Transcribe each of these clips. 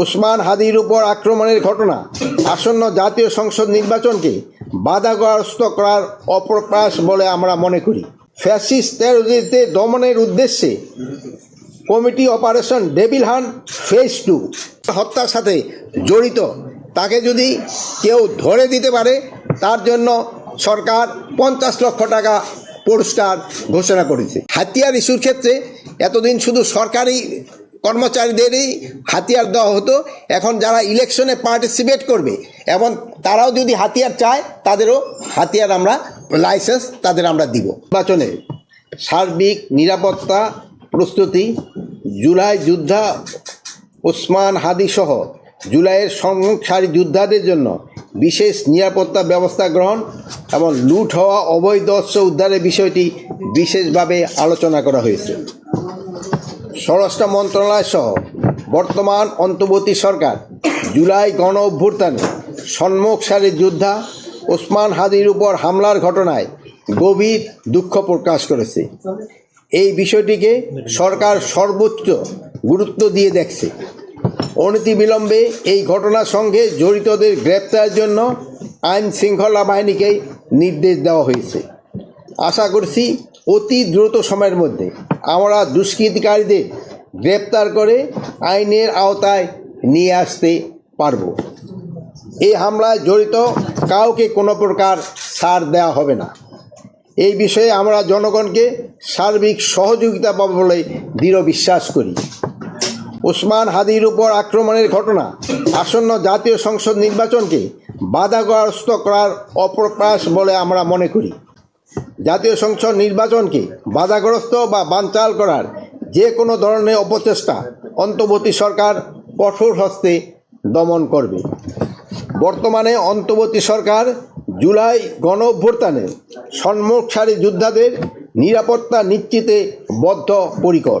ওসমান হাদির উপর আক্রমণের ঘটনা। আসন্ন জাতীয় সংসদ নির্বাচনকে বাধাগ্রস্ত করার অপ্রকাশ বলে আমরা মনে করি। ফ্যাসিস্ট টেরোরিস্টদের দমনের উদ্দেশ্যে committee operation devil hunt phase two হত্যার সাথে জড়িত। তাকে যদি কেউ ধরে দিতে পারে, তার জন্য সরকার পঞ্চাশ লক্ষ টাকা পুরস্কার ঘোষণা করেছে। হাতিয়ার ইস্যুর ক্ষেত্রে এতদিন শুধু সরকারি কর্মচারীদেরই হাতিয়ার দেওয়া হতো। এখন যারা ইলেকশনে পার্টিসিপেট করবে, এবং তারাও যদি হাতিয়ার চায়, তাদেরও হাতিয়ার আমরা লাইসেন্স তাদের আমরা দিব। নির্বাচনে সার্বিক নিরাপত্তা প্রস্তুতি, জুলাই যোদ্ধা, ওসমান হাদি সহ জুলাইয়ের সংসারী যোদ্ধাদের জন্য বিশেষ নিরাপত্তা ব্যবস্থা গ্রহণ এবং লুট হওয়া অবৈধ অস্ত্র উদ্ধারের বিষয়টি বিশেষভাবে আলোচনা করা হয়েছে। স্বরাষ্ট্র মন্ত্রণালয় সহ বর্তমান অন্তর্বর্তী সরকার, জুলাই গণ অভ্যুত্থানে সম্মুখ সারির যোদ্ধা ওসমান হাদির উপর হামলার ঘটনায় গভীর দুঃখ প্রকাশ করেছে। এই বিষয়টিকে সরকার সর্বোচ্চ গুরুত্ব দিয়ে দেখছে। অনতিবিলম্বে এই ঘটনার সঙ্গে জড়িতদের গ্রেপ্তারের জন্য আইন শৃঙ্খলা বাহিনীকে নির্দেশ দেওয়া হয়েছে। আশা করছি অতি দ্রুত সময়ের মধ্যে আমরা দুষ্কৃতিকারীদের গ্রেপ্তার করে আইনের আওতায় নিয়ে আসতে পারব। এই হামলায় জড়িত কাউকে কোনো প্রকার ছাড় দেওয়া হবে না। এই বিষয়ে আমরা জনগণকে সার্বিক সহযোগিতা পাবো বলে দৃঢ় বিশ্বাস করি। ওসমান হাদির উপর আক্রমণের ঘটনা আসন্ন জাতীয় সংসদ নির্বাচনকে বাধাগ্রস্ত করার অপ্রকাশ বলে আমরা মনে করি। জাতীয় সংসদ নির্বাচনকে বাধাগ্রস্ত বা বানচাল করার যে কোনো ধরনের অপচেষ্টা অন্তর্বর্তী সরকার কঠোর হস্তে দমন করবে। বর্তমানে অন্তর্বর্তী সরকার জুলাই গণ অভ্যুত্থানে সম্মুখ সারি যোদ্ধাদের নিরাপত্তা নিশ্চিতে বদ্ধ পরিকর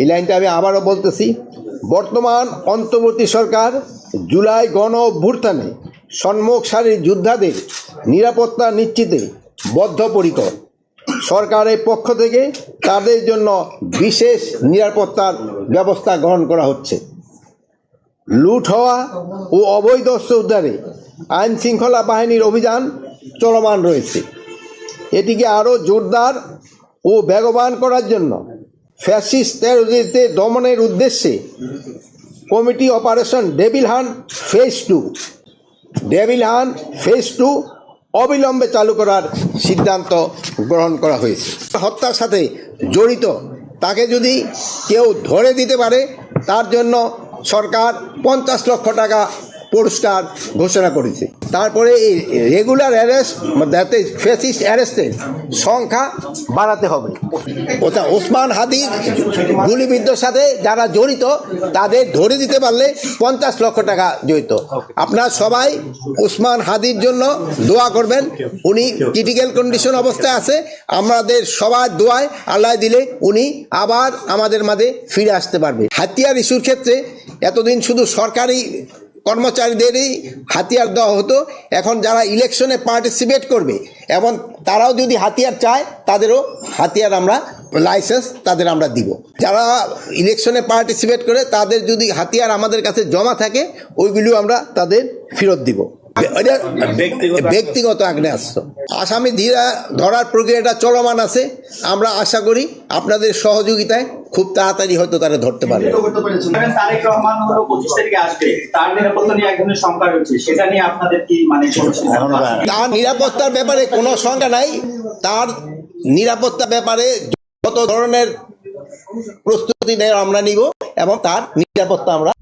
এই লাইনটা আমি আবারও বলতেছি। বর্তমান অন্তর্বর্তী সরকার জুলাই গণ অভ্যুত্থানে সম্মুখ সারির যোদ্ধাদের নিরাপত্তা নিশ্চিতে বদ্ধপরিকর। সরকারের পক্ষ থেকে তাদের জন্য বিশেষ নিরাপত্তার ব্যবস্থা গ্রহণ করা হচ্ছে। লুট হওয়া ও অবৈধ অস্ত্র উদ্ধারে আইন শৃঙ্খলা বাহিনীর অভিযান চলমান রয়েছে। এটিকে আরও জোরদার ও বেগবান করার জন্য ফ্যাসিস্ট টেরোরিস্টদের দমনের উদ্দেশ্যে committee operation devil hunt phase two. Devil hunt phase two অবিলম্বে চালু করার সিদ্ধান্ত গ্রহণ করা হয়েছে। হত্যার সাথে জড়িত, তাকে যদি কেউ ধরে দিতে পারে, তার জন্য সরকার পঞ্চাশ লক্ষ টাকা পুরস্কার ঘোষণা করেছে। তারপরে এই রেগুলার অ্যারেস্ট যাতে ফেসিস অ্যারেস্টের সংখ্যা বাড়াতে হবে। ওটা ওসমান হাদির গুলিবিদ্ধর সাথে যারা জড়িত, তাদের ধরে দিতে পারলে পঞ্চাশ লক্ষ টাকা জড়িত। আপনারা সবাই ওসমান হাদির জন্য দোয়া করবেন। উনি ক্রিটিক্যাল কন্ডিশন অবস্থায় আছে। আমাদের সবার দোয়ায় আল্লাহ দিলে উনি আবার আমাদের মাঝে ফিরে আসতে পারবে। হাতিয়ার ইস্যুর ক্ষেত্রে এতদিন শুধু সরকারি কর্মচারীদেরই হাতিয়ার দেওয়া হতো। এখন যারা ইলেকশনে পার্টিসিপেট করবে, এবং তারাও যদি হাতিয়ার চায়, তাদেরও হাতিয়ার আমরা লাইসেন্স তাদের আমরা দিব। যারা ইলেকশনে পার্টিসিপেট করে, তাদের যদি হাতিয়ার আমাদের কাছে জমা থাকে, ওইগুলিও আমরা তাদের ফেরত দিব। ব্যক্তিগত আগ্নেয়াস্ত্র আসামি ধীরা ধরার প্রক্রিয়াটা চলমান আছে। আমরা আশা করি আপনাদের সহযোগিতায় খুব তাড়াতাড়ি হয়তো তারা ধরতে পারবে। তারেক রহমান হলো পঁচিশ তারিখে আসবে। তার নিরাপত্তা নিয়ে এক ধরনের শঙ্কা রয়েছে। সেটা নিয়ে আপনাদের কি মানে? তার নিরাপত্তার ব্যাপারে কোনো শঙ্কা নাই। তার নিরাপত্তা ব্যাপারে যত ধরনের প্রস্তুতি নেয় আমরা নিব এবং তার নিরাপত্তা আমরা